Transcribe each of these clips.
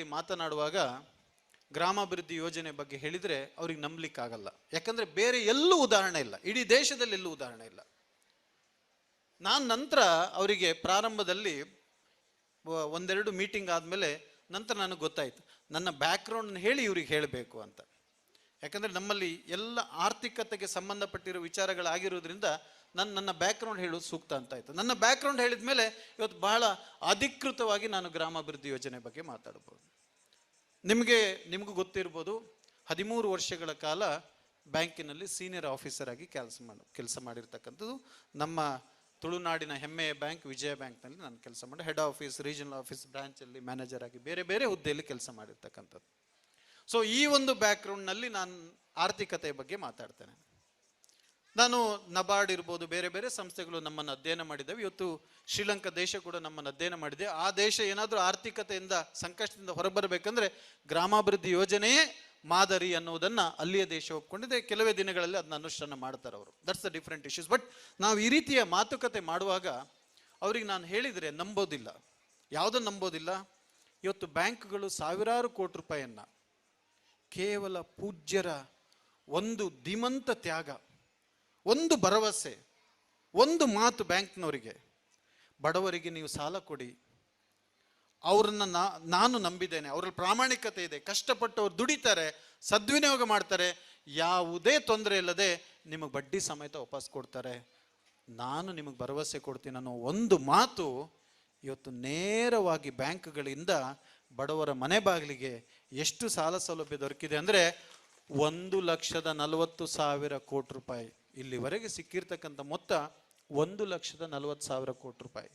ವೇದಿಕೆಯಲ್ಲಿ ಮಾತನಾಡುವಾಗ ಗ್ರಾಮಾಭಿವೃದ್ಧಿ ಯೋಜನೆ ಬಗ್ಗೆ ಹೇಳಿದರೆ ಅವ್ರಿಗೆ ನಂಬಲಿಕ್ಕಾಗಲ್ಲ. ಯಾಕಂದರೆ ಬೇರೆ ಎಲ್ಲೂ ಉದಾಹರಣೆ ಇಲ್ಲ. ಇಡೀ ದೇಶದಲ್ಲಿ ಎಲ್ಲೂ ಉದಾಹರಣೆ ಇಲ್ಲ. ನಾನು ನಂತರ ಅವರಿಗೆ ಪ್ರಾರಂಭದಲ್ಲಿ ಒಂದೆರಡು ಮೀಟಿಂಗ್ ಆದಮೇಲೆ ನಂತರ ನನಗೆ ಗೊತ್ತಾಯಿತು. ನನ್ನ ಬ್ಯಾಕ್ಗ್ರೌಂಡ್ ಹೇಳಿ ಇವ್ರಿಗೆ ಹೇಳಬೇಕು ಅಂತ. ಯಾಕಂದರೆ ನಮ್ಮಲ್ಲಿ ಎಲ್ಲ ಆರ್ಥಿಕತೆಗೆ ಸಂಬಂಧಪಟ್ಟಿರೋ ವಿಚಾರಗಳಾಗಿರೋದ್ರಿಂದ ನನ್ನ ನನ್ನ ಬ್ಯಾಕ್ಗ್ರೌಂಡ್ ಹೇಳೋದು ಸೂಕ್ತ ಅಂತ ಆಯಿತು. ನನ್ನ ಬ್ಯಾಕ್ಗ್ರೌಂಡ್ ಹೇಳಿದ ಮೇಲೆ ಇವತ್ತು ಬಹಳ ಅಧಿಕೃತವಾಗಿ ನಾನು ಗ್ರಾಮಾಭಿವೃದ್ಧಿ ಯೋಜನೆ ಬಗ್ಗೆ ಮಾತಾಡ್ಬೋದು. ನಿಮಗೆ ನಿಮಗೂ ಗೊತ್ತಿರ್ಬೋದು, ಹದಿಮೂರು ವರ್ಷಗಳ ಕಾಲ ಬ್ಯಾಂಕಿನಲ್ಲಿ ಸೀನಿಯರ್ ಆಫೀಸರ್ ಆಗಿ ಕೆಲಸ ಮಾಡಿ ಕೆಲಸ ಮಾಡಿರ್ತಕ್ಕಂಥದ್ದು. ನಮ್ಮ ತುಳುನಾಡಿನ ಹೆಮ್ಮೆಯ ಬ್ಯಾಂಕ್, ವಿಜಯ ಬ್ಯಾಂಕ್ನಲ್ಲಿ ನಾನು ಕೆಲಸ ಮಾಡಿ ಹೆಡ್ ಆಫೀಸ್ ರೀಜನಲ್ ಆಫೀಸ್ ಬ್ರಾಂಚಲ್ಲಿ ಮ್ಯಾನೇಜರ್ ಆಗಿ ಬೇರೆ ಬೇರೆ ಹುದ್ದೆಯಲ್ಲಿ ಕೆಲಸ ಮಾಡಿರ್ತಕ್ಕಂಥದ್ದು. ಸೊ ಈ ಒಂದು ಬ್ಯಾಕ್ಗ್ರೌಂಡ್ನಲ್ಲಿ ನಾನು ಆರ್ಥಿಕತೆ ಬಗ್ಗೆ ಮಾತಾಡ್ತೇನೆ. ನಾನು ನಬಾರ್ಡ್ ಇರ್ಬೋದು, ಬೇರೆ ಬೇರೆ ಸಂಸ್ಥೆಗಳು ನಮ್ಮನ್ನು ಅಧ್ಯಯನ ಮಾಡಿದ್ದಾವೆ ಇವತ್ತು ಶ್ರೀಲಂಕಾ ದೇಶ ಕೂಡ ನಮ್ಮನ್ನು ಅಧ್ಯಯನ ಮಾಡಿದೆ. ಆ ದೇಶ ಏನಾದರೂ ಆರ್ಥಿಕತೆಯಿಂದ ಸಂಕಷ್ಟದಿಂದ ಹೊರಬರಬೇಕಂದ್ರೆ ಗ್ರಾಮಾಭಿವೃದ್ಧಿ ಯೋಜನೆಯೇ ಮಾದರಿ ಅನ್ನೋದನ್ನು ಅಲ್ಲಿಯ ದೇಶ ಒಪ್ಕೊಂಡಿದೆ. ಕೆಲವೇ ದಿನಗಳಲ್ಲಿ ಅದನ್ನ ಅನುಷ್ಠಾನ ಮಾಡ್ತಾರೆ ಅವರು. That's the different issues but ನಾವು ಈ ರೀತಿಯ ಮಾತುಕತೆ ಮಾಡುವಾಗ ಅವ್ರಿಗೆ ನಾನು ಹೇಳಿದರೆ ನಂಬೋದಿಲ್ಲ. ಯಾವುದನ್ನು ನಂಬೋದಿಲ್ಲ? ಇವತ್ತು ಬ್ಯಾಂಕ್ಗಳು ಸಾವಿರಾರು ಕೋಟಿ ರೂಪಾಯಿಯನ್ನು ಕೇವಲ ಪೂಜ್ಯರ ಒಂದು ಧೀಮಂತ ತ್ಯಾಗ, ಒಂದು ಭರವಸೆ, ಒಂದು ಮಾತು ಬ್ಯಾಂಕ್ನವರಿಗೆ, ಬಡವರಿಗೆ ನೀವು ಸಾಲ ಕೊಡಿ. ಅವರನ್ನು ನಾ, ನಾನು ನಂಬಿದ್ದೇನೆ, ಅವರಲ್ಲಿ ಪ್ರಾಮಾಣಿಕತೆ ಇದೆ ಕಷ್ಟಪಟ್ಟು ಅವ್ರು ದುಡಿತಾರೆ, ಸದ್ವಿನಿಯೋಗ ಮಾಡ್ತಾರೆ, ಯಾವುದೇ ತೊಂದರೆ ಇಲ್ಲದೆ ನಿಮಗೆ ಬಡ್ಡಿ ಸಮೇತ ವಾಪಸ್ ಕೊಡ್ತಾರೆ. ನಾನು ನಿಮಗೆ ಭರವಸೆ ಕೊಡ್ತೀನಿ ಅನ್ನೋ ಒಂದು ಮಾತು ಇವತ್ತು ನೇರವಾಗಿ ಬ್ಯಾಂಕ್ಗಳಿಂದ ಬಡವರ ಮನೆ ಬಾಗಿಲಿಗೆ ಎಷ್ಟು ಸಾಲ ಸೌಲಭ್ಯ ದೊರಕಿದೆ ಅಂದರೆ ಒಂದು ಲಕ್ಷದ ನಲವತ್ತು ಸಾವಿರ ಕೋಟಿ ರೂಪಾಯಿ. ಇಲ್ಲಿವರೆಗೆ ಸಿಕ್ಕಿರ್ತಕ್ಕಂಥ ಮೊತ್ತ ಒಂದು ಲಕ್ಷದ ನಲವತ್ತು ಸಾವಿರ ಕೋಟಿ ರೂಪಾಯಿ.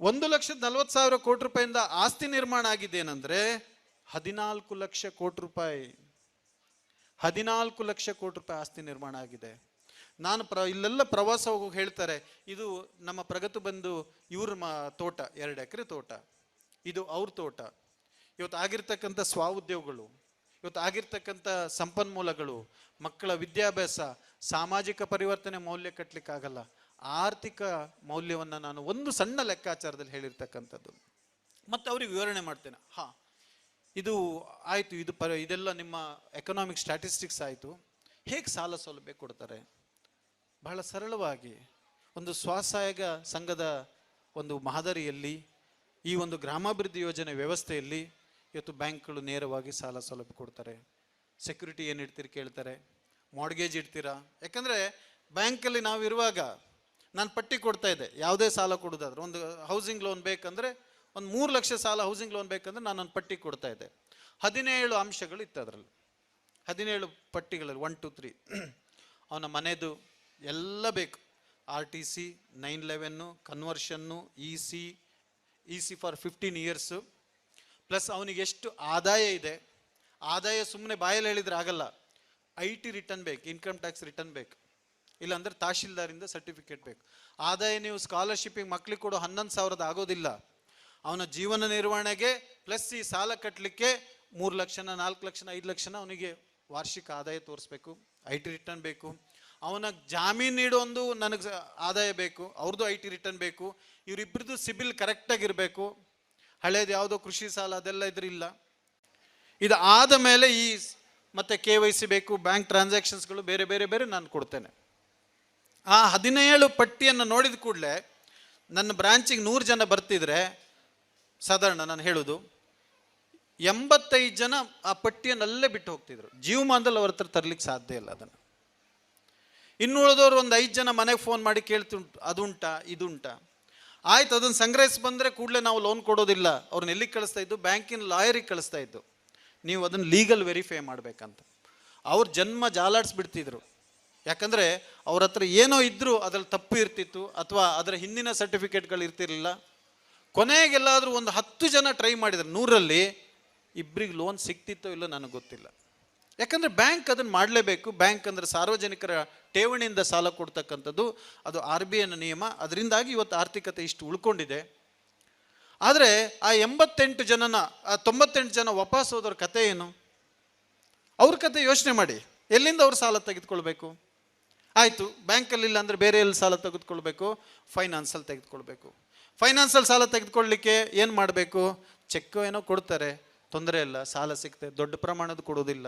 ಒಂದು ಲಕ್ಷದ ನಲವತ್ತು ಸಾವಿರ ಕೋಟಿ ರೂಪಾಯಿಂದ ಆಸ್ತಿ ನಿರ್ಮಾಣ ಆಗಿದೆ ಏನಂದ್ರೆ ಹದಿನಾಲ್ಕು ಲಕ್ಷ ಕೋಟಿ ರೂಪಾಯಿ. ಹದಿನಾಲ್ಕು ಲಕ್ಷ ಕೋಟಿ ರೂಪಾಯಿ ಆಸ್ತಿ ನಿರ್ಮಾಣ ಆಗಿದೆ. ನಾನು ಪ್ರ, ಇಲ್ಲೆಲ್ಲ ಪ್ರವಾಸ ಹೋಗಿ ಹೇಳ್ತಾರೆ, ಇದು ನಮ್ಮ ಪ್ರಗತಿ ಬಂದು ಇವ್ರ ತೋಟ, ಎರಡು ಎಕರೆ ತೋಟ. ಇದು ಅವ್ರ ತೋಟ. ಇವತ್ತು ಆಗಿರ್ತಕ್ಕಂಥ ಸ್ವಾಉದ್ಯೋಗಗಳು, ಇವತ್ತು ಆಗಿರ್ತಕ್ಕಂಥ ಸಂಪನ್ಮೂಲಗಳು, ಮಕ್ಕಳ ವಿದ್ಯಾಭ್ಯಾಸ, ಸಾಮಾಜಿಕ ಪರಿವರ್ತನೆ ಮೌಲ್ಯ ಕಟ್ಟಲಿಕ್ಕಾಗಲ್ಲ ಆರ್ಥಿಕ ಮೌಲ್ಯವನ್ನು ನಾನು ಒಂದು ಸಣ್ಣ ಲೆಕ್ಕಾಚಾರದಲ್ಲಿ ಹೇಳಿರ್ತಕ್ಕಂಥದ್ದು. ಮತ್ತು ಅವ್ರಿಗೆ ವಿವರಣೆ ಮಾಡ್ತೇನೆ. ಹಾ, ಇದು ಆಯಿತು, ಇದು ಪರ, ಇದೆಲ್ಲ ನಿಮ್ಮ ಎಕನಾಮಿಕ್ ಸ್ಟ್ಯಾಟಿಸ್ಟಿಕ್ಸ್ ಆಯಿತು. ಹೇಗೆ ಸಾಲ ಸೌಲಭ್ಯ ಕೊಡ್ತಾರೆ? ಬಹಳ ಸರಳವಾಗಿ ಒಂದು ಸ್ವಸಹಾಯ ಸಂಘದ ಒಂದು ಮಾದರಿಯಲ್ಲಿ ಈ ಒಂದು ಗ್ರಾಮಾಭಿವೃದ್ಧಿ ಯೋಜನೆ ವ್ಯವಸ್ಥೆಯಲ್ಲಿ ಇವತ್ತು ಬ್ಯಾಂಕ್ಗಳು ನೇರವಾಗಿ ಸಾಲ ಸೌಲಭ್ಯ ಕೊಡ್ತಾರೆ. ಸೆಕ್ಯೂರಿಟಿ ಏನು ಇಡ್ತೀರಿ ಕೇಳ್ತಾರೆ. ಮಾರ್ಗೇಜ್ ಇಡ್ತೀರಾ? ಯಾಕಂದರೆ ಬ್ಯಾಂಕಲ್ಲಿ ನಾವು ಇರುವಾಗ ನಾನು ಪಟ್ಟಿ ಕೊಡ್ತಾ ಇದ್ದೆ. ಯಾವುದೇ ಸಾಲ ಕೊಡೋದಾದ್ರೆ. ಒಂದು ಹೌಸಿಂಗ್ ಲೋನ್ ಬೇಕಂದರೆ ಒಂದು ಮೂರು ಲಕ್ಷ ಸಾಲ ಹೌಸಿಂಗ್ ಲೋನ್ ಬೇಕಂದ್ರೆ ನಾನು ಒಂದು ಪಟ್ಟಿ ಕೊಡ್ತಾ ಇದ್ದೆ. ಹದಿನೇಳು ಅಂಶಗಳು ಇತ್ತು ಅದರಲ್ಲಿ. ಹದಿನೇಳು ಪಟ್ಟಿಗಳಲ್ಲಿ ಒನ್ ಟು ತ್ರೀ ಅವನ ಮನೆದು ಎಲ್ಲ ಬೇಕು. R T C nine eleven conversion E C E C for fifteen years plus ಅವನಿಗೆ ಎಷ್ಟು ಆದಾಯ ಇದೆ. ಆದಾಯ ಸುಮ್ಮನೆ ಬಾಯಲ್ಲಿ ಹೇಳಿದ್ರೆ ಆಗಲ್ಲ. ಐ ಟಿ ರಿಟರ್ನ್ ಬೇಕು ಇನ್ಕಮ್ ಟ್ಯಾಕ್ಸ್ ರಿಟರ್ನ್ ಬೇಕು. ಇಲ್ಲಾಂದ್ರೆ ತಹಶೀಲ್ದಾರಿಂದ ಸರ್ಟಿಫಿಕೇಟ್ ಬೇಕು. ಆದಾಯ ನೀವು ಸ್ಕಾಲರ್ಶಿಪ್ಪಿಗೆ ಮಕ್ಳಿಗೆ ಕೊಡೋ ಹನ್ನೊಂದು ಸಾವಿರದ ಆಗೋದಿಲ್ಲ. ಅವನ ಜೀವನ ನಿರ್ವಹಣೆಗೆ ಪ್ಲಸ್ ಈ ಸಾಲ ಕಟ್ಟಲಿಕ್ಕೆ ಮೂರು ಲಕ್ಷನ, ನಾಲ್ಕು ಲಕ್ಷನ, ಐದು ಲಕ್ಷನ ಅವನಿಗೆ ವಾರ್ಷಿಕ ಆದಾಯ ತೋರಿಸ್ಬೇಕು. ಐ ಟಿ ರಿಟರ್ನ್ ಬೇಕು. ಅವನ ಜಾಮೀನು ನೀಡೋ ಒಂದು ನನಗೆ ಆದಾಯ ಬೇಕು ಅವ್ರದ್ದು ಐ ಟಿ ರಿಟರ್ನ್ ಬೇಕು ಇವರಿಬ್ಬರದು ಸಿಬಿಲ್ ಕರೆಕ್ಟಾಗಿರಬೇಕು ಹಳೇದು ಯಾವುದೋ ಕೃಷಿ ಸಾಲ ಅದೆಲ್ಲ ಇದ್ರಿಲ್ಲ ಇದು ಆದ ಮೇಲೆ ಈ ಮತ್ತೆ ಕೆ ವೈ ಸಿ ಬೇಕು, ಬ್ಯಾಂಕ್ ಟ್ರಾನ್ಸಾಕ್ಷನ್ಸ್ಗಳು ಬೇರೆ ಬೇರೆ ಬೇರೆ ನಾನು ಕೊಡ್ತೇನೆ. ಆ ಹದಿನೇಳು ಪಟ್ಟಿಯನ್ನು ನೋಡಿದ ಕೂಡಲೇ ನನ್ನ ಬ್ರಾಂಚಿಗೆ ನೂರು ಜನ ಬರ್ತಿದ್ರೆ, ಸಾಧಾರಣ ನಾನು ಹೇಳೋದು, ಎಂಬತ್ತೈದು ಜನ ಆ ಪಟ್ಟಿಯನ್ನಲ್ಲೇ ಬಿಟ್ಟು ಹೋಗ್ತಿದ್ರು. ಜೀವಮಾನದಲ್ಲಿ ಅವ್ರ ಹತ್ರ ತರ್ಲಿಕ್ಕೆ ಸಾಧ್ಯ ಇಲ್ಲ ಅದನ್ನು. ಇನ್ನು ಉಳಿದವ್ರು ಒಂದು ಐದು ಜನ ಮನೆಗೆ ಫೋನ್ ಮಾಡಿ ಕೇಳ್ತುಂಟು ಅದುಂಟಾ, ಇದುಂಟಾ. ಆಯ್ತು ಅದನ್ನು ಸಂಗ್ರಹಿಸಿ ಬಂದರೆ ಕೂಡಲೇ ನಾವು ಲೋನ್ ಕೊಡೋದಿಲ್ಲ. ಅವ್ರನ್ನ ಎಲ್ಲಿಗೆ ಕಳಿಸ್ತಾ ಇದ್ದು? ಬ್ಯಾಂಕಿನ ಲಾಯರಿಗೆ ಕಳಿಸ್ತಾ ಇದ್ದು. ನೀವು ಅದನ್ನು ಲೀಗಲ್ ವೆರಿಫೈ ಮಾಡಬೇಕಂತ. ಅವ್ರ ಜನ್ಮ ಜಾಲಾಡಿಸ್ಬಿಡ್ತಿದ್ರು ಯಾಕಂದರೆ ಅವ್ರ ಹತ್ರ ಏನೋ ಇದ್ದರೂ ಅದ್ರಲ್ಲಿ ತಪ್ಪು ಇರ್ತಿತ್ತು, ಅಥವಾ ಅದರ ಹಿಂದಿನ ಸರ್ಟಿಫಿಕೇಟ್ಗಳು ಇರ್ತಿರಲಿಲ್ಲ. ಕೊನೆಗೆಲ್ಲಾದರೂ ಒಂದು ಹತ್ತು ಜನ ಟ್ರೈ ಮಾಡಿದ್ರು. ನೂರಲ್ಲಿ ಇಬ್ಬರಿಗೆ ಲೋನ್ ಸಿಕ್ತಿತ್ತೋ ಇಲ್ಲೋ ನನಗೆ ಗೊತ್ತಿಲ್ಲ. ಯಾಕಂದರೆ ಬ್ಯಾಂಕ್ ಅದನ್ನು ಮಾಡಲೇಬೇಕು. ಬ್ಯಾಂಕ್ ಅಂದರೆ ಸಾರ್ವಜನಿಕರ ಠೇವಣಿಯಿಂದ ಸಾಲ ಕೊಡ್ತಕ್ಕಂಥದ್ದು. ಅದು ಆರ್ ಬಿ ಐನ ನಿಯಮ. ಅದರಿಂದಾಗಿ ಇವತ್ತು ಆರ್ಥಿಕತೆ ಇಷ್ಟು ಉಳ್ಕೊಂಡಿದೆ. ಆದರೆ ಆ ಎಂಬತ್ತೆಂಟು ಜನನ, ಆ ತೊಂಬತ್ತೆಂಟು ಜನ ವಾಪಸ್ ಹೋದವ್ರ ಕತೆ ಏನು? ಅವ್ರ ಕತೆ ಯೋಚನೆ ಮಾಡಿ. ಎಲ್ಲಿಂದ ಅವ್ರು ಸಾಲ ತೆಗೆದುಕೊಳ್ಬೇಕು? ಆಯಿತು, ಬ್ಯಾಂಕಲ್ಲಿ ಇಲ್ಲ ಅಂದರೆ ಬೇರೆ ಎಲ್ಲಿ ಸಾಲ ತೆಗೆದುಕೊಳ್ಬೇಕು? ಫೈನಾನ್ಸಲ್ಲಿ ತೆಗೆದುಕೊಳ್ಬೇಕು. ಫೈನಾನ್ಸಲ್ಲಿ ಸಾಲ ತೆಗೆದುಕೊಳ್ಳಿಕ್ಕೆ ಏನು ಮಾಡಬೇಕು? ಚೆಕ್ ಏನೋ ಕೊಡ್ತಾರೆ. ತೊಂದರೆ ಇಲ್ಲ, ಸಾಲ ಸಿಗ್ತದೆ ದೊಡ್ಡ ಪ್ರಮಾಣದ ಕೊಡೋದಿಲ್ಲ.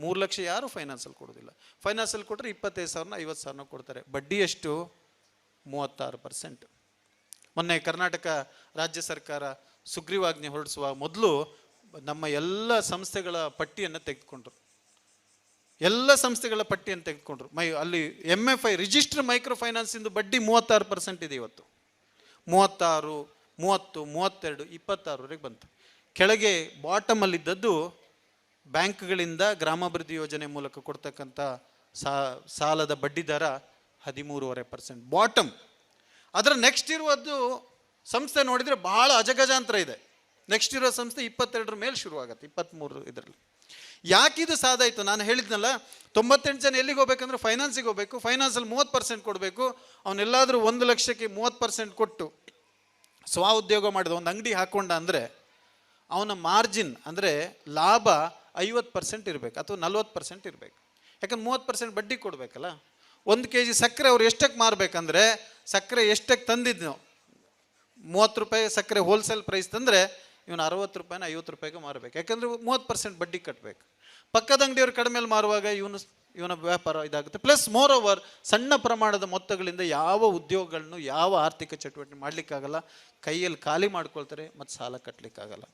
ಮೂರು ಲಕ್ಷ ಯಾರು ಫೈನಾನ್ಸಲ್ಲಿ ಕೊಡೋದಿಲ್ಲ. ಫೈನಾನ್ಸಲ್ಲಿ ಕೊಟ್ಟರೆ ಇಪ್ಪತ್ತೈದು ಸಾವಿರನ, ಐವತ್ತು ಸಾವಿರನ ಕೊಡ್ತಾರೆ. ಬಡ್ಡಿ ಎಷ್ಟು ಮೂವತ್ತಾರು ಪರ್ಸೆಂಟ್ ಮೊನ್ನೆ ಕರ್ನಾಟಕ ರಾಜ್ಯ ಸರ್ಕಾರ ಸುಗ್ರೀವಾಜ್ಞೆ ಹೊರಡಿಸುವ ಮೊದಲು ನಮ್ಮ ಎಲ್ಲ ಸಂಸ್ಥೆಗಳ ಪಟ್ಟಿಯನ್ನು ತೆಗೆದುಕೊಂಡ್ರು. ಎಲ್ಲ ಸಂಸ್ಥೆಗಳ ಪಟ್ಟಿಯನ್ನು ತೆಗೆದುಕೊಂಡ್ರು. ಮೈ, ಅಲ್ಲಿ M F I register micro ಫೈನಾನ್ಸಿಂದು ಬಡ್ಡಿ ಮೂವತ್ತಾರು ಪರ್ಸೆಂಟ್ ಇದೆ ಇವತ್ತು. ಮೂವತ್ತಾರು, ಮೂವತ್ತು, ಮೂವತ್ತೆರಡು, ಇಪ್ಪತ್ತಾರವರೆಗೆ ಬಂತು. ಕೆಳಗೆ ಬಾಟಮಲ್ಲಿದ್ದದ್ದು ಬ್ಯಾಂಕ್ಗಳಿಂದ ಗ್ರಾಮಾಭಿವೃದ್ಧಿ ಯೋಜನೆ ಮೂಲಕ ಕೊಡ್ತಕ್ಕಂಥ ಸಾಲದ ಬಡ್ಡಿ ದರ ಹದಿಮೂರುವರೆ ಪರ್ಸೆಂಟ್. ಬಾಟಮ್. ಅದರ ನೆಕ್ಸ್ಟ್ ಇರುವುದು ಸಂಸ್ಥೆ ನೋಡಿದರೆ ಬಹಳ ಅಜಗಜಾಂತರ ಇದೆ. ನೆಕ್ಸ್ಟ್ ಇರೋ ಸಂಸ್ಥೆ ಇಪ್ಪತ್ತೆರಡರ ಮೇಲೆ ಶುರುವಾಗತ್ತೆ, ಇಪ್ಪತ್ತ್ಮೂರು ಇದರಲ್ಲಿ. ಯಾಕಿದು ಸಾಧಾಯಿತು ನಾನು ಹೇಳಿದ್ನಲ್ಲ, ತೊಂಬತ್ತೆಂಟು ಜನ ಎಲ್ಲಿಗೆ ಹೋಗ್ಬೇಕಂದ್ರೆ ಫೈನಾನ್ಸಿಗೆ ಹೋಗಬೇಕು, ಫೈನಾನ್ಸಲ್ಲಿ ಮೂವತ್ತು ಪರ್ಸೆಂಟ್ ಕೊಡಬೇಕು, ಅವನೆಲ್ಲಾದರೂ ಒಂದು ಲಕ್ಷಕ್ಕೆ ಮೂವತ್ತು ಪರ್ಸೆಂಟ್ ಕೊಟ್ಟು ಸ್ವ ಉದ್ಯೋಗ ಮಾಡಿದ ಒಂದು ಅಂಗಡಿ ಹಾಕೊಂಡ ಅಂದರೆ, ಅವನ ಮಾರ್ಜಿನ್ ಅಂದರೆ ಲಾಭ ಐವತ್ತು ಪರ್ಸೆಂಟ್ ಇರಬೇಕು ಅಥವಾ ನಲ್ವತ್ತು ಪರ್ಸೆಂಟ್ ಇರಬೇಕು. ಯಾಕಂದ್ರೆ ಮೂವತ್ತು ಪರ್ಸೆಂಟ್ ಬಡ್ಡಿ ಕೊಡಬೇಕಲ್ಲ. ಒಂದು ಕೆ ಜಿ ಸಕ್ಕರೆ ಅವ್ರು ಎಷ್ಟಕ್ಕೆ ಮಾರಬೇಕಂದ್ರೆ ಸಕ್ಕರೆ ಎಷ್ಟಕ್ಕೆ ತಂದಿದ್ನು, ಮೂವತ್ತು ರೂಪಾಯಿ ಸಕ್ಕರೆ ಹೋಲ್ಸೇಲ್ ಪ್ರೈಸ್ ತಂದರೆ ಇವನು ಅರವತ್ತು ರೂಪಾಯಿನ ಐವತ್ತು ರೂಪಾಯಿಗೆ ಮಾರಬೇಕು. ಯಾಕಂದ್ರೆ ಮೂವತ್ತು ಪರ್ಸೆಂಟ್ ಬಡ್ಡಿ ಕಟ್ಟಬೇಕು ಪಕ್ಕದ ಅಂಗಡಿಯವ್ರು ಕಡಿಮೆಯಲ್ಲಿ ಮಾರುವಾಗ ಇವನು ಇವನ ವ್ಯಾಪಾರ ಇದಾಗುತ್ತೆ. ಪ್ಲಸ್ ಮೋರ್ ಓವರ್ ಸಣ್ಣ ಪ್ರಮಾಣದ ಮೊತ್ತಗಳಿಂದ ಯಾವ ಉದ್ಯೋಗಗಳನ್ನು, ಯಾವ ಆರ್ಥಿಕ ಚಟುವಟಿಕೆ ಮಾಡಲಿಕ್ಕಾಗಲ್ಲ. ಕೈಯಲ್ಲಿ ಖಾಲಿ ಮಾಡ್ಕೊಳ್ತಾರೆ, ಮತ್ತು ಸಾಲ ಕಟ್ಟಲಿಕ್ಕಾಗಲ್ಲ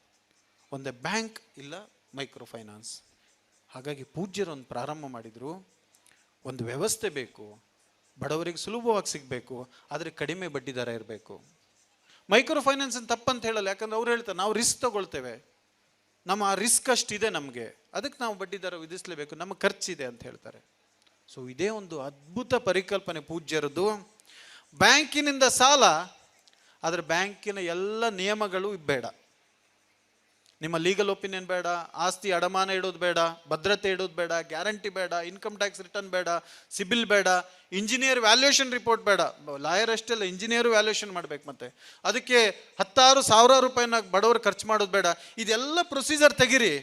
ಒಂದೇ ಬ್ಯಾಂಕ್ ಇಲ್ಲ ಮೈಕ್ರೋ ಫೈನಾನ್ಸ್ ಹಾಗಾಗಿ ಪೂಜ್ಯರು ಒಂದು ಪ್ರಾರಂಭ ಮಾಡಿದರು. ಒಂದು ವ್ಯವಸ್ಥೆ ಬೇಕು. ಬಡವರಿಗೆ ಸುಲಭವಾಗಿ ಸಿಗಬೇಕು. ಆದರೆ ಕಡಿಮೆ ಬಡ್ಡಿ ದರ ಇರಬೇಕು. ಮೈಕ್ರೋ ಫೈನಾನ್ಸ್ ತಪ್ಪಂತ ಹೇಳಲ್ಲ. ಯಾಕಂದ್ರೆ ಅವ್ರು ಹೇಳ್ತಾರೆ, ನಾವು ರಿಸ್ಕ್ ತಗೊಳ್ತೇವೆ. ನಮ್ಮ ರಿಸ್ಕ್ ಅಷ್ಟಿದೆ ನಮಗೆ. ಅದಕ್ಕೆ ನಾವು ಬಡ್ಡಿ ದರ ವಿಧಿಸಲೇಬೇಕು. ನಮ್ಮ ಖರ್ಚಿದೆ ಅಂತ ಹೇಳ್ತಾರೆ. ಸೊ ಇದೇ ಒಂದು ಅದ್ಭುತ ಪರಿಕಲ್ಪನೆ ಪೂಜ್ಯರದ್ದು. ಬ್ಯಾಂಕಿನಿಂದ ಸಾಲ, ಆದರೆ ಬ್ಯಾಂಕಿನ ಎಲ್ಲ ನಿಯಮಗಳು ಬೇಡ ನಿಮ್ಮ ಲೀಗಲ್ ಒಪಿನಿಯನ್ ಬೇಡ, ಆಸ್ತಿ ಅಡಮಾನ ಇಡೋದು ಬೇಡ, ಭದ್ರತೆ ಇಡೋದು ಬೇಡ ಗ್ಯಾರಂಟಿ ಬೇಡ ಇನ್ಕಮ್ ಟ್ಯಾಕ್ಸ್ ರಿಟರ್ನ್ ಬೇಡ, ಸಿಬಿಲ್ ಬೇಡ ಇಂಜಿನಿಯರ್ ವ್ಯಾಲ್ಯೂಯೇಷನ್ ರಿಪೋರ್ಟ್ ಬೇಡ. ಲಾಯರ್ ಅಷ್ಟೆಲ್ಲ ಇಂಜಿನಿಯರ್ ವ್ಯಾಲ್ಯೂಯೇಷನ್ ಮಾಡ್ಬೇಕು ಮತ್ತೆ. ಅದಕ್ಕೆ ಹತ್ತಾರು ಸಾವಿರ ರೂಪಾಯಿನ ಬಡವರು ಖರ್ಚು ಮಾಡೋದು ಬೇಡ. ಇದೆಲ್ಲ ಪ್ರೊಸೀಜರ್ ತೆಗಿರಿ.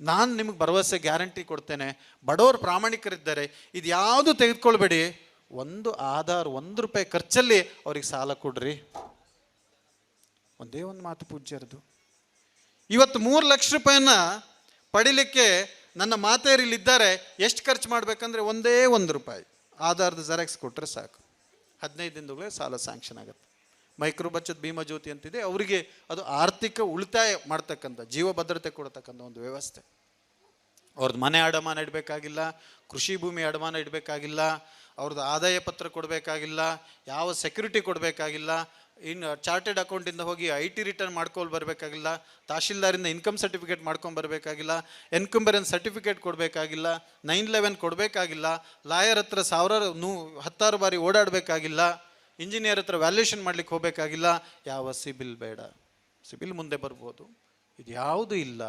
ನಾನು ನಿಮಗೆ ಭರವಸೆ ಗ್ಯಾರಂಟಿ ಕೊಡ್ತೇನೆ. ಬಡವರು ಪ್ರಾಮಾಣಿಕರಿದ್ದಾರೆ. ಇದು ಯಾವುದು ತೆಗೆದುಕೊಳ್ಬೇಡಿ. ಒಂದು ಆಧಾರ್, ಒಂದು ರೂಪಾಯಿ ಖರ್ಚಲ್ಲಿ ಅವ್ರಿಗೆ ಸಾಲ ಕೊಡ್ರಿ. ಒಂದೇ ಒಂದು ಮಾತು ಪೂಜ್ಯರದು ಇವತ್ತು ಮೂರು ಲಕ್ಷ ರೂಪಾಯಿನ ಪಡಿಲಿಕ್ಕೆ ನನ್ನ ಮಾತೆಯರಿಲ್ಲಿದ್ದಾರೆ. ಎಷ್ಟು ಖರ್ಚು ಮಾಡಬೇಕಂದ್ರೆ ಒಂದೇ ಒಂದು ರೂಪಾಯಿ. ಆಧಾರದ ಜೆರಾಕ್ಸ್ ಕೊಟ್ಟರೆ ಸಾಕು. ಹದಿನೈದು ದಿನದೊಳಗೆ ಸಾಲ ಸ್ಯಾಂಕ್ಷನ್ ಆಗುತ್ತೆ. ಮೈಕ್ರೋ ಬಚತ್ ಭೀಮಾ ಜ್ಯೋತಿ ಅಂತಿದೆ. ಅವರಿಗೆ ಅದು ಆರ್ಥಿಕ ಉಳಿತಾಯ ಮಾಡ್ತಕ್ಕಂಥ, ಜೀವ ಭದ್ರತೆ ಕೊಡತಕ್ಕಂಥ ಒಂದು ವ್ಯವಸ್ಥೆ. ಅವ್ರದ್ದು ಮನೆ ಅಡಮಾನ ಇಡಬೇಕಾಗಿಲ್ಲ, ಕೃಷಿ ಭೂಮಿ ಅಡಮಾನ ಇಡಬೇಕಾಗಿಲ್ಲ, ಅವ್ರದ್ದು ಆದಾಯ ಪತ್ರ ಕೊಡಬೇಕಾಗಿಲ್ಲ, ಯಾವ ಸೆಕ್ಯೂರಿಟಿ ಕೊಡಬೇಕಾಗಿಲ್ಲ ಇನ್ನು ಚಾರ್ಟೆಡ್ ಅಕೌಂಟಿಂದ ಹೋಗಿ ಐ ಟಿ ರಿಟರ್ನ್ ಮಾಡ್ಕೊಂಡು ಬರಬೇಕಾಗಿಲ್ಲ, ತಹಶೀಲ್ದಾರಿಂದ ಇನ್ಕಮ್ ಸರ್ಟಿಫಿಕೇಟ್ ಮಾಡ್ಕೊಂಡು ಬರಬೇಕಾಗಿಲ್ಲ ಎನ್ಕಂಬರೆನ್ಸ್ ಸರ್ಟಿಫಿಕೇಟ್ ಕೊಡಬೇಕಾಗಿಲ್ಲ, ನೈನ್ ಲೆವೆನ್ ಕೊಡಬೇಕಾಗಿಲ್ಲ, ಲಾಯರ್ ಹತ್ರ ಸಾವಿರಾರು ನೂ ಹತ್ತಾರು ಬಾರಿ ಓಡಾಡಬೇಕಾಗಿಲ್ಲ, ಇಂಜಿನಿಯರ್ ಹತ್ರ ವ್ಯಾಲ್ಯೂಷನ್ ಮಾಡ್ಲಿಕ್ಕೆ ಹೋಗಬೇಕಾಗಿಲ್ಲ, ಯಾವ ಸಿಬಿಲ್ ಬೇಡ. ಸಿಬಿಲ್ ಮುಂದೆ ಬರ್ಬೋದು. ಇದು ಯಾವುದೂ ಇಲ್ಲ.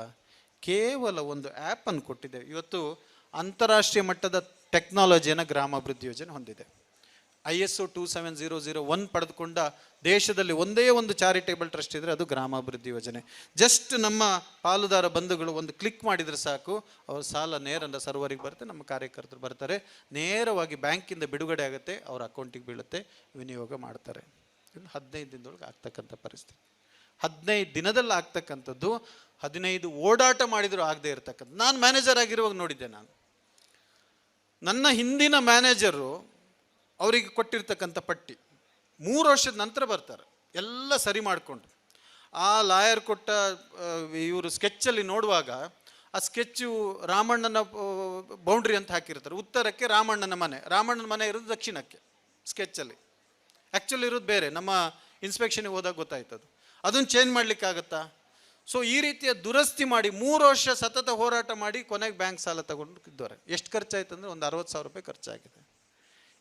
ಕೇವಲ ಒಂದು ಆ್ಯಪನ್ನು ಕೊಟ್ಟಿದೆ. ಇವತ್ತು ಅಂತಾರಾಷ್ಟ್ರೀಯ ಮಟ್ಟದ ಟೆಕ್ನಾಲಜಿಯನ್ನು ಗ್ರಾಮಾಭಿವೃದ್ಧಿ ಯೋಜನೆ ಹೊಂದಿದೆ. I S O two seven zero zero one ಪಡೆದುಕೊಂಡ ದೇಶದಲ್ಲಿ ಒಂದೇ ಒಂದು ಚಾರಿಟೇಬಲ್ ಟ್ರಸ್ಟ್ ಇದ್ದರೆ ಅದು ಗ್ರಾಮಾಭಿವೃದ್ಧಿ ಯೋಜನೆ. ಜಸ್ಟ್ ನಮ್ಮ ಪಾಲುದಾರ ಬಂಧುಗಳು ಒಂದು ಕ್ಲಿಕ್ ಮಾಡಿದರೆ ಸಾಕು, ಅವ್ರ ಸಾಲ ನೇರ ಸರ್ವರಿಗೆ ಬರುತ್ತೆ, ನಮ್ಮ ಕಾರ್ಯಕರ್ತರು ಬರ್ತಾರೆ. ನೇರವಾಗಿ ಬ್ಯಾಂಕಿಂದ ಬಿಡುಗಡೆ ಆಗುತ್ತೆ, ಅವ್ರ ಅಕೌಂಟಿಗೆ ಬೀಳುತ್ತೆ, ವಿನಿಯೋಗ ಮಾಡ್ತಾರೆ. ಇದು ಹದಿನೈದು ದಿನದೊಳಗೆ ಆಗ್ತಕ್ಕಂಥ ಪರಿಸ್ಥಿತಿ. ಹದಿನೈದು ದಿನದಲ್ಲಿ ಆಗ್ತಕ್ಕಂಥದ್ದು, ಹದಿನೈದು ಓಡಾಟ ಮಾಡಿದರೂ ಆಗದೆ ಇರತಕ್ಕಂಥ ನಾನು ಮ್ಯಾನೇಜರ್ ಆಗಿರುವಾಗ ನೋಡಿದ್ದೆ ನಾನು. ನನ್ನ ಹಿಂದಿನ ಮ್ಯಾನೇಜರು ಅವರಿಗೆ ಕೊಟ್ಟಿರ್ತಕ್ಕಂಥ ಪಟ್ಟಿ. ಮೂರು ವರ್ಷದ ನಂತರ ಬರ್ತಾರೆ. ಎಲ್ಲ ಸರಿ ಮಾಡಿಕೊಂಡು. ಆ ಲಾಯರ್ ಕೊಟ್ಟ ಇವರು ಸ್ಕೆಚ್ಚಲ್ಲಿ ನೋಡುವಾಗ ಆ ಸ್ಕೆಚ್ಚು ರಾಮಣ್ಣನ ಬೌಂಡ್ರಿ ಅಂತ ಹಾಕಿರ್ತಾರೆ. ಉತ್ತರಕ್ಕೆ ರಾಮಣ್ಣನ ಮನೆ. ರಾಮಣ್ಣನ ಮನೆ ಇರೋದು ದಕ್ಷಿಣಕ್ಕೆ ಸ್ಕೆಚ್ಚಲ್ಲಿ ಆ್ಯಕ್ಚುಲಿ ಇರೋದು ಬೇರೆ. ನಮ್ಮ ಇನ್ಸ್ಪೆಕ್ಷನ್ಗೆ ಹೋದಾಗ ಗೊತ್ತಾಯ್ತದು. ಅದನ್ನು ಚೇಂಜ್ ಮಾಡಲಿಕ್ಕಾಗತ್ತಾ? ಸೊ ಈ ರೀತಿಯ ದುರಸ್ತಿ ಮಾಡಿ ಮೂರು ವರ್ಷ ಸತತ ಹೋರಾಟ ಮಾಡಿ ಕೊನೆಗೆ ಬ್ಯಾಂಕ್ ಸಾಲ ತಗೊಂಡು ಇದ್ದವ್ರೆ ಎಷ್ಟು ಖರ್ಚಾಯ್ತು ಅಂದರೆ ಒಂದು ಅರವತ್ತು ಸಾವಿರ ರೂಪಾಯಿ ಖರ್ಚಾಗಿದೆ.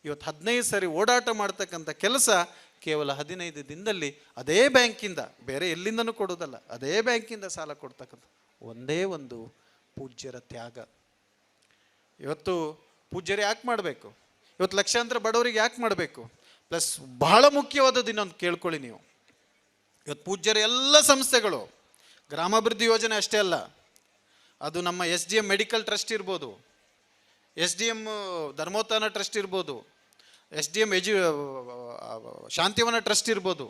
ಇವತ್ತು ಹದಿನೈದು ಸರಿ ಓಡಾಟ ಮಾಡ್ತಕ್ಕಂಥ ಕೆಲಸ ಕೇವಲ ಹದಿನೈದು ದಿನದಲ್ಲಿ ಅದೇ ಬ್ಯಾಂಕಿಂದ, ಬೇರೆ ಎಲ್ಲಿಂದನೂ ಕೊಡೋದಲ್ಲ ಅದೇ ಬ್ಯಾಂಕಿಂದ ಸಾಲ ಕೊಡ್ತಕ್ಕಂಥ ಒಂದೇ ಒಂದು ಪೂಜ್ಯರ ತ್ಯಾಗ. ಇವತ್ತು ಪೂಜ್ಯರು ಯಾಕೆ ಮಾಡಬೇಕು? ಇವತ್ತು ಲಕ್ಷಾಂತರ ಬಡವರಿಗೆ ಯಾಕೆ ಮಾಡಬೇಕು? ಪ್ಲಸ್ ಬಹಳ ಮುಖ್ಯವಾದದ್ದು ಇನ್ನೊಂದು ಕೇಳ್ಕೊಳ್ಳಿ ನೀವು. ಇವತ್ತು ಪೂಜ್ಯರ ಎಲ್ಲ ಸಂಸ್ಥೆಗಳು, ಗ್ರಾಮಾಭಿವೃದ್ಧಿ ಯೋಜನೆ ಅಷ್ಟೇ ಅಲ್ಲ, ಅದು ನಮ್ಮ S D M medical trust ಇರ್ಬೋದು, S D M Dharmotthana trust ಇರ್ಬೋದು S D M edu Shantivana trust ಇರ್ಬೋದು.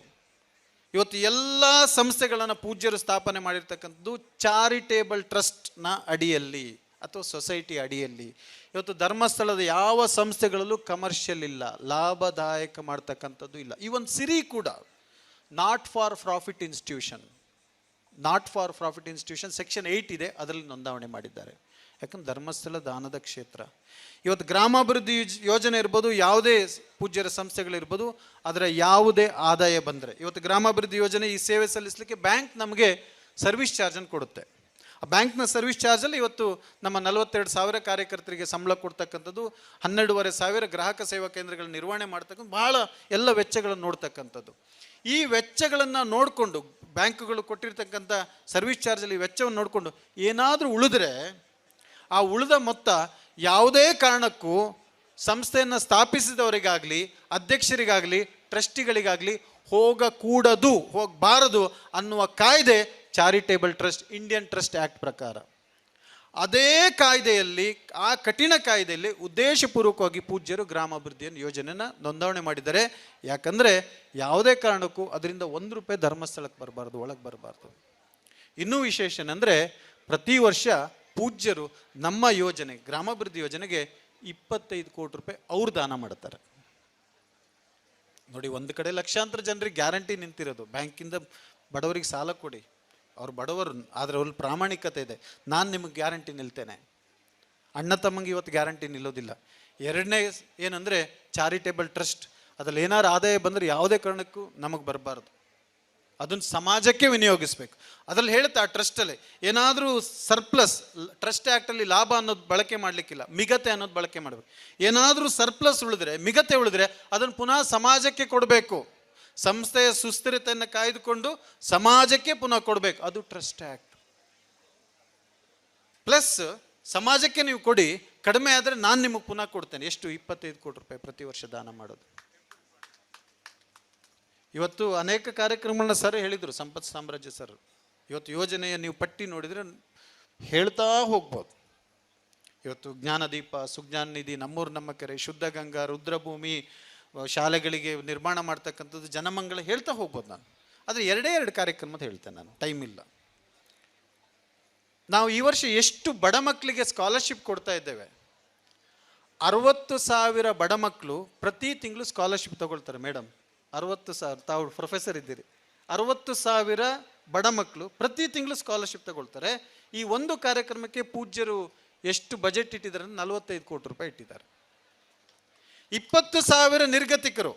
ಇವತ್ತು ಎಲ್ಲ ಸಂಸ್ಥೆಗಳನ್ನು ಪೂಜ್ಯರು ಸ್ಥಾಪನೆ ಮಾಡಿರ್ತಕ್ಕಂಥದ್ದು ಚಾರಿಟೇಬಲ್ ಟ್ರಸ್ಟ್ನ ಅಡಿಯಲ್ಲಿ ಅಥವಾ ಸೊಸೈಟಿ ಅಡಿಯಲ್ಲಿ. ಇವತ್ತು ಧರ್ಮಸ್ಥಳದ ಯಾವ ಸಂಸ್ಥೆಗಳಲ್ಲೂ ಕಮರ್ಷಿಯಲ್ ಇಲ್ಲ, ಲಾಭದಾಯಕ ಮಾಡ್ತಕ್ಕಂಥದ್ದು ಇಲ್ಲ. ಇವನ್ ಸಿರಿ ಕೂಡ not for profit institution, not for profit institution section eight ಇದೆ, ಅದರಲ್ಲಿ ನೋಂದಾವಣೆ ಮಾಡಿದ್ದಾರೆ. ಯಾಕಂದ್ರೆ ಧರ್ಮಸ್ಥಳ ದಾನದ ಕ್ಷೇತ್ರ. ಇವತ್ತು ಗ್ರಾಮಾಭಿವೃದ್ಧಿ ಯೋಜ್- ಯೋಜನೆ ಇರ್ಬೋದು, ಯಾವುದೇ ಪೂಜ್ಯರ ಸಂಸ್ಥೆಗಳಿರ್ಬೋದು, ಅದರ ಯಾವುದೇ ಆದಾಯ ಬಂದರೆ. ಇವತ್ತು ಗ್ರಾಮಾಭಿವೃದ್ಧಿ ಯೋಜನೆ ಈ ಸೇವೆ ಸಲ್ಲಿಸಲಿಕ್ಕೆ ಬ್ಯಾಂಕ್ ನಮಗೆ ಸರ್ವಿಸ್ ಚಾರ್ಜನ್ನು ಕೊಡುತ್ತೆ. ಆ ಬ್ಯಾಂಕ್ನ ಸರ್ವಿಸ್ ಚಾರ್ಜಲ್ಲಿ ಇವತ್ತು ನಮ್ಮ ನಲವತ್ತೆರಡು ಸಾವಿರ ಕಾರ್ಯಕರ್ತರಿಗೆ ಸಂಬಳ ಕೊಡ್ತಕ್ಕಂಥದ್ದು, ಹನ್ನೆರಡೂವರೆ ಸಾವಿರ ಗ್ರಾಹಕ ಸೇವಾ ಕೇಂದ್ರಗಳ ನಿರ್ವಹಣೆ ಮಾಡ್ತಕ್ಕಂಥ ಬಹಳ ಎಲ್ಲ ವೆಚ್ಚಗಳನ್ನು ನೋಡ್ತಕ್ಕಂಥದ್ದು. ಈ ವೆಚ್ಚಗಳನ್ನು ನೋಡಿಕೊಂಡು ಬ್ಯಾಂಕ್ಗಳು ಕೊಟ್ಟಿರ್ತಕ್ಕಂಥ ಸರ್ವಿಸ್ ಚಾರ್ಜಲ್ಲಿ ವೆಚ್ಚವನ್ನು ನೋಡಿಕೊಂಡು ಏನಾದರೂ ಉಳಿದ್ರೆ ಆ ಉಳಿದ ಮೊತ್ತ ಯಾವುದೇ ಕಾರಣಕ್ಕೂ ಸಂಸ್ಥೆಯನ್ನು ಸ್ಥಾಪಿಸಿದವರಿಗಾಗಲಿ, ಅಧ್ಯಕ್ಷರಿಗಾಗಲಿ, ಟ್ರಸ್ಟಿಗಳಿಗಾಗಲಿ ಹೋಗಕೂಡದು, ಹೋಗಬಾರದು ಅನ್ನುವ ಕಾಯ್ದೆ charitable trust, Indian trust act ಪ್ರಕಾರ. ಅದೇ ಕಾಯ್ದೆಯಲ್ಲಿ, ಆ ಕಠಿಣ ಕಾಯ್ದೆಯಲ್ಲಿ ಉದ್ದೇಶಪೂರ್ವಕವಾಗಿ ಪೂಜ್ಯರು ಗ್ರಾಮಾಭಿವೃದ್ಧಿಯನ್ನು ಯೋಜನೆಯನ್ನು ನೋಂದಾವಣೆ ಮಾಡಿದ್ದಾರೆ. ಯಾಕಂದರೆ ಯಾವುದೇ ಕಾರಣಕ್ಕೂ ಅದರಿಂದ ಒಂದು ರೂಪಾಯಿ ಧರ್ಮಸ್ಥಳಕ್ಕೆ ಬರಬಾರ್ದು, ಒಳಗೆ ಬರಬಾರ್ದು. ಇನ್ನೂ ವಿಶೇಷ ಏನಂದರೆ ಪ್ರತಿ ವರ್ಷ ಪೂಜ್ಯರು ನಮ್ಮ ಯೋಜನೆ, ಗ್ರಾಮಾಭಿವೃದ್ಧಿ ಯೋಜನೆಗೆ ಇಪ್ಪತ್ತೈದು ಕೋಟಿ ರೂಪಾಯಿ ಅವ್ರು ದಾನ ಮಾಡ್ತಾರೆ. ನೋಡಿ, ಒಂದು ಕಡೆ ಲಕ್ಷಾಂತರ ಜನರಿಗೆ ಗ್ಯಾರಂಟಿ ನಿಂತಿರೋದು. ಬ್ಯಾಂಕಿಂದ ಬಡವರಿಗೆ ಸಾಲ ಕೊಡಿ. ಅವ್ರು ಬಡವರು, ಆದರೆ ಅವ್ರಲ್ಲಿ ಪ್ರಾಮಾಣಿಕತೆ ಇದೆ. ನಾನು ನಿಮಗೆ ಗ್ಯಾರಂಟಿ ನಿಲ್ತೇನೆ. ಅಣ್ಣ ತಮ್ಮಂಗೆ ಇವತ್ತು ಗ್ಯಾರಂಟಿ ನಿಲ್ಲೋದಿಲ್ಲ. ಎರಡನೇ ಏನಂದರೆ ಚಾರಿಟೇಬಲ್ ಟ್ರಸ್ಟ್. ಅದರಲ್ಲಿ ಏನಾರು ಆದಾಯ ಬಂದರೆ ಯಾವುದೇ ಕಾರಣಕ್ಕೂ ನಮಗೆ ಬರಬಾರ್ದು. ಅದನ್ನು ಸಮಾಜಕ್ಕೆ ವಿನಿಯೋಗಿಸ್ಬೇಕು. ಅದ್ರಲ್ಲಿ ಹೇಳ್ತಾ ಟ್ರಸ್ಟಲ್ಲಿ ಏನಾದರೂ ಸರ್ಪ್ಲಸ್ ಟ್ರಸ್ಟ್ ಆ್ಯಕ್ಟಲ್ಲಿ ಲಾಭ ಅನ್ನೋದು ಬಳಕೆ ಮಾಡಲಿಕ್ಕಿಲ್ಲ. ಮಿಗತೆ ಅನ್ನೋದು ಬಳಕೆ ಮಾಡಬೇಕು. ಏನಾದರೂ ಸರ್ಪ್ಲಸ್ ಉಳಿದ್ರೆ, ಮಿಗತೆ ಉಳಿದ್ರೆ ಅದನ್ನು ಪುನಃ ಸಮಾಜಕ್ಕೆ ಕೊಡಬೇಕು. ಸಂಸ್ಥೆಯ ಸುಸ್ಥಿರತೆಯನ್ನು ಕಾಯ್ದುಕೊಂಡು ಸಮಾಜಕ್ಕೆ ಪುನಃ ಕೊಡಬೇಕು. ಅದು ಟ್ರಸ್ಟ್ ಆ್ಯಕ್ಟ್ ಪ್ಲಸ್ ಸಮಾಜಕ್ಕೆ ನೀವು ಕೊಡಿ. ಕಡಿಮೆ ಆದರೆ ನಾನು ನಿಮಗೆ ಪುನಃ ಕೊಡ್ತೇನೆ. ಎಷ್ಟು? ಇಪ್ಪತ್ತೈದು ಕೋಟಿ ರೂಪಾಯಿ ಪ್ರತಿ ವರ್ಷ ದಾನ ಮಾಡೋದು. ಇವತ್ತು ಅನೇಕ ಕಾರ್ಯಕ್ರಮಗಳನ್ನ ಸರ್ ಹೇಳಿದರು, ಸಂಪತ್ ಸಾಮ್ರಾಜ್ಯ ಸರ್. ಇವತ್ತು ಯೋಜನೆಯ ನೀವು ಪಟ್ಟಿ ನೋಡಿದರೆ ಹೇಳ್ತಾ ಹೋಗ್ಬೋದು. ಇವತ್ತು ಜ್ಞಾನದೀಪ, ಸುಜ್ಞಾನ ನಿಧಿ, ನಮ್ಮೂರು ನಮ್ಮ ಕೆರೆ, ಶುದ್ಧ ಗಂಗಾ, ರುದ್ರಭೂಮಿ ಶಾಲೆಗಳಿಗೆ ನಿರ್ಮಾಣ ಮಾಡ್ತಕ್ಕಂಥದ್ದು ಜನಮಂಗಳ ಹೇಳ್ತಾ ಹೋಗ್ಬೋದು ನಾನು. ಆದರೆ ಎರಡೇ ಎರಡು ಕಾರ್ಯಕ್ರಮದ ಹೇಳ್ತೇನೆ ನಾನು ಟೈಮ್ ಇಲ್ಲ. ನಾವು ಈ ವರ್ಷ ಎಷ್ಟು ಬಡ ಮಕ್ಕಳಿಗೆ ಸ್ಕಾಲರ್ಶಿಪ್ ಕೊಡ್ತಾ ಇದ್ದೇವೆ. ಅರವತ್ತು ಸಾವಿರ ಬಡ ಮಕ್ಕಳು ಪ್ರತಿ ತಿಂಗಳು ಸ್ಕಾಲರ್ಶಿಪ್ ತಗೊಳ್ತಾರೆ ಮೇಡಮ್. ಅರವತ್ತು ಸಾವಿರ ತಾವು ಪ್ರೊಫೆಸರ್ ಇದ್ದೀರಿ. ಅರವತ್ತು ಸಾವಿರ ಬಡ ಮಕ್ಕಳು ಪ್ರತಿ ತಿಂಗಳು ಸ್ಕಾಲರ್ಶಿಪ್ ತಗೊಳ್ತಾರೆ. ಈ ಒಂದು ಕಾರ್ಯಕ್ರಮಕ್ಕೆ ಪೂಜ್ಯರು ಎಷ್ಟು ಬಜೆಟ್ ಇಟ್ಟಿದ್ದಾರೆ ನಲವತ್ತೈದು ಕೋಟಿ ರೂಪಾಯಿ ಇಟ್ಟಿದ್ದಾರೆ. ಇಪ್ಪತ್ತು ಸಾವಿರ ನಿರ್ಗತಿಕರು,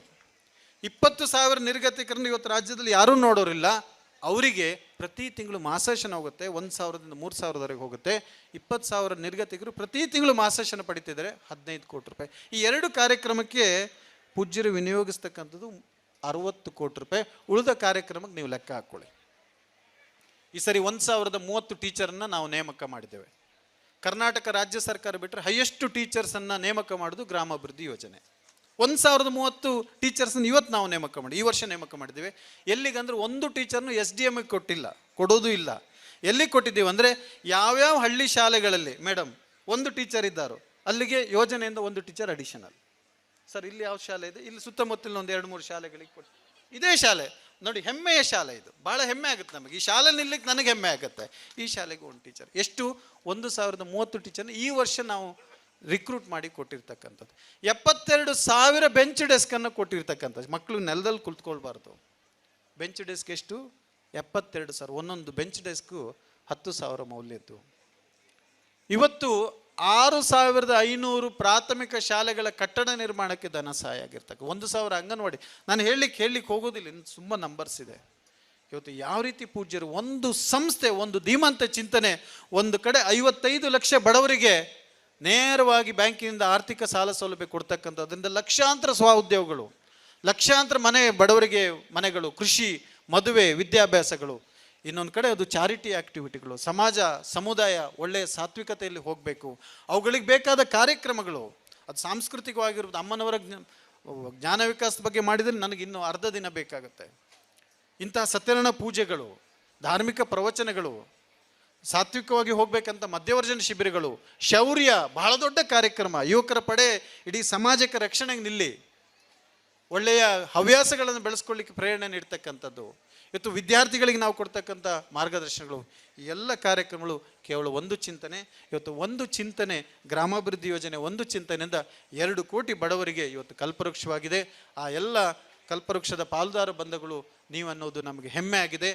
ಇಪ್ಪತ್ತು ಸಾವಿರ ನಿರ್ಗತಿಕರನ್ನು ಇವತ್ತು ರಾಜ್ಯದಲ್ಲಿ ಯಾರೂ ನೋಡೋರಿಲ್ಲ. ಅವರಿಗೆ ಪ್ರತಿ ತಿಂಗಳು ಮಾಸಾಶನ ಹೋಗುತ್ತೆ, ಒಂದು ಸಾವಿರದಿಂದ ಮೂರು ಸಾವಿರದವರೆಗೆ ಹೋಗುತ್ತೆ. ಇಪ್ಪತ್ತು ಸಾವಿರ ನಿರ್ಗತಿಕರು ಪ್ರತಿ ತಿಂಗಳು ಮಾಸಾಶನ ಪಡಿತಿದ್ದಾರೆ, ಹದಿನೈದು ಕೋಟಿ ರೂಪಾಯಿ. ಈ ಎರಡು ಕಾರ್ಯಕ್ರಮಕ್ಕೆ ಪೂಜ್ಯರು ವಿನಿಯೋಗಿಸ್ತಕ್ಕಂಥದ್ದು ಅರವತ್ತು ಕೋಟಿ ರೂಪಾಯಿ ಉಳಿದ ಕಾರ್ಯಕ್ರಮಕ್ಕೆ ನೀವು ಲೆಕ್ಕ ಹಾಕ್ಕೊಳ್ಳಿ. ಈ ಸರಿ ಒಂದು ಸಾವಿರದ ಮೂವತ್ತು ಟೀಚರನ್ನು ನಾವು ನೇಮಕ ಮಾಡಿದ್ದೇವೆ. ಕರ್ನಾಟಕ ರಾಜ್ಯ ಸರ್ಕಾರ ಬಿಟ್ಟರೆ ಹೈಯೆಸ್ಟ್ ಟೀಚರ್ಸನ್ನು ನೇಮಕ ಮಾಡೋದು ಗ್ರಾಮಾಭಿವೃದ್ಧಿ ಯೋಜನೆ. ಒಂದು ಸಾವಿರದ ಮೂವತ್ತು ಟೀಚರ್ಸನ್ನು ಇವತ್ತು ನಾವು ನೇಮಕ ಮಾಡಿ, ಈ ವರ್ಷ ನೇಮಕ ಮಾಡಿದ್ದೇವೆ. ಎಲ್ಲಿಗಂದ್ರೆ ಒಂದು ಟೀಚರ್ನು ಎಸ್ ಡಿ ಎಮ್ಗೆ ಕೊಟ್ಟಿಲ್ಲ, ಕೊಡೋದು ಇಲ್ಲ. ಎಲ್ಲಿ ಕೊಟ್ಟಿದ್ದೀವಿ ಅಂದರೆ ಯಾವ್ಯಾವ ಹಳ್ಳಿ ಶಾಲೆಗಳಲ್ಲಿ ಮೇಡಮ್ ಒಂದು ಟೀಚರ್ ಇದ್ದಾರೋ, ಅಲ್ಲಿಗೆ ಯೋಜನೆಯಿಂದ ಒಂದು ಟೀಚರ್ ಅಡಿಷನಲ್. ಸರ್, ಇಲ್ಲಿ ಯಾವ ಶಾಲೆ ಇದೆ? ಇಲ್ಲಿ ಸುತ್ತಮುತ್ತಲಿನ ಒಂದು ಎರಡು, ಮೂರು ಶಾಲೆಗಳಿಗೆ ಕೊಟ್ಟು ಇದೇ ಶಾಲೆ. ನೋಡಿ, ಹೆಮ್ಮೆಯ ಶಾಲೆ ಇದು. ಭಾಳ ಹೆಮ್ಮೆ ಆಗುತ್ತೆ ನಮಗೆ. ಈ ಶಾಲೆ ನಿಲ್ಲಕ್ಕೆ ನನಗೆ ಹೆಮ್ಮೆ ಆಗುತ್ತೆ. ಈ ಶಾಲೆಗೆ ಒಂದು ಟೀಚರ್ ಎಷ್ಟು? ಒಂದು ಸಾವಿರದ ಮೂವತ್ತು ಟೀಚರ್ನ ಈ ವರ್ಷ ನಾವು ರಿಕ್ರೂಟ್ ಮಾಡಿ ಕೊಟ್ಟಿರ್ತಕ್ಕಂಥದ್ದು. ಎಪ್ಪತ್ತೆರಡು ಸಾವಿರ ಬೆಂಚ್ ಡೆಸ್ಕನ್ನು ಕೊಟ್ಟಿರ್ತಕ್ಕಂಥದ್ದು. ಮಕ್ಕಳು ನೆಲದಲ್ಲಿ ಕುಳಿತುಕೊಳ್ಬಾರ್ದು ಬೆಂಚ್ ಡೆಸ್ಕ್ ಎಷ್ಟು? ಎಪ್ಪತ್ತೆರಡು ಸಾವಿರ. ಒಂದೊಂದು ಬೆಂಚ್ ಡೆಸ್ಕು ಹತ್ತು ಸಾವಿರ ಮೌಲ್ಯದ್ದು. ಇವತ್ತು ಆರು ಸಾವಿರದ ಐನೂರು ಪ್ರಾಥಮಿಕ ಶಾಲೆಗಳ ಕಟ್ಟಡ ನಿರ್ಮಾಣಕ್ಕೆ ಧನ ಸಹಾಯ ಆಗಿರ್ತಕ್ಕ. ಒಂದು ಸಾವಿರ ಅಂಗನವಾಡಿ. ನಾನು ಹೇಳಲಿಕ್ಕೆ ಹೇಳಲಿಕ್ಕೆ ಹೋಗೋದಿಲ್ಲ. ತುಂಬ ನಂಬರ್ಸ್ ಇದೆ. ಇವತ್ತು ಯಾವ ರೀತಿ ಪೂಜ್ಯರು? ಒಂದು ಸಂಸ್ಥೆ, ಒಂದು ಧೀಮಂತ ಚಿಂತನೆ, ಒಂದು ಕಡೆ ಐವತ್ತೈದು ಲಕ್ಷ ಬಡವರಿಗೆ ನೇರವಾಗಿ ಬ್ಯಾಂಕಿನಿಂದ ಆರ್ಥಿಕ ಸಾಲ ಸೌಲಭ್ಯ ಕೊಡ್ತಕ್ಕಂಥ ಅದರಿಂದ ಲಕ್ಷಾಂತರ ಸ್ವ ಉದ್ಯೋಗಗಳು, ಲಕ್ಷಾಂತರ ಮನೆ, ಬಡವರಿಗೆ ಮನೆಗಳು, ಕೃಷಿ, ಮದುವೆ, ವಿದ್ಯಾಭ್ಯಾಸಗಳು ಇನ್ನೊಂದು ಕಡೆ ಅದು ಚಾರಿಟಿ ಆಕ್ಟಿವಿಟಿಗಳು, ಸಮಾಜ, ಸಮುದಾಯ ಒಳ್ಳೆಯ ಸಾತ್ವಿಕತೆಯಲ್ಲಿ ಹೋಗಬೇಕು. ಅವುಗಳಿಗೆ ಬೇಕಾದ ಕಾರ್ಯಕ್ರಮಗಳು, ಅದು ಸಾಂಸ್ಕೃತಿಕವಾಗಿರ್ಬೋದು, ಅಮ್ಮನವರ ಜ್ಞ- ಜ್ಞಾನ ವಿಕಾಸದ ಬಗ್ಗೆ ಮಾಡಿದರೆ ನನಗೆ ಇನ್ನೂ ಅರ್ಧ ದಿನ ಬೇಕಾಗುತ್ತೆ. ಇಂತಹ ಸತ್ಯನಾರಾಯಣ ಪೂಜೆಗಳು, ಧಾರ್ಮಿಕ ಪ್ರವಚನಗಳು, ಸಾತ್ವಿಕವಾಗಿ ಹೋಗಬೇಕಂತ ಮಧ್ಯವರ್ಜನ ಶಿಬಿರಗಳು, ಶೌರ್ಯ, ಬಹಳ ದೊಡ್ಡ ಕಾರ್ಯಕ್ರಮ. ಯುವಕರ ಪಡೆ, ಇಡೀ ಸಮಾಜಕ್ಕೆ ರಕ್ಷಣೆಗೆ ನಿಲ್ಲಿ. ಒಳ್ಳೆಯ ಹವ್ಯಾಸಗಳನ್ನು ಬೆಳೆಸ್ಕೊಳ್ಳಿಕ್ಕೆ ಪ್ರೇರಣೆ ನೀಡ್ತಕ್ಕಂಥದ್ದು. ಇವತ್ತು ವಿದ್ಯಾರ್ಥಿಗಳಿಗೆ ನಾವು ಕೊಡ್ತಕ್ಕಂಥ ಮಾರ್ಗದರ್ಶನಗಳು, ಈ ಎಲ್ಲ ಕಾರ್ಯಕ್ರಮಗಳು ಕೇವಲ ಒಂದು ಚಿಂತನೆ. ಇವತ್ತು ಒಂದು ಚಿಂತನೆ, ಗ್ರಾಮಾಭಿವೃದ್ಧಿ ಯೋಜನೆ ಒಂದು ಚಿಂತನೆಯಿಂದ ಎರಡು ಕೋಟಿ ಬಡವರಿಗೆ ಇವತ್ತು ಕಲ್ಪವೃಕ್ಷವಾಗಿದೆ. ಆ ಎಲ್ಲ ಕಲ್ಪವೃಕ್ಷದ ಪಾಲುದಾರ ಬಂಧಗಳು ನೀವು ಅನ್ನೋದು ನಮಗೆ ಹೆಮ್ಮೆ ಆಗಿದೆ.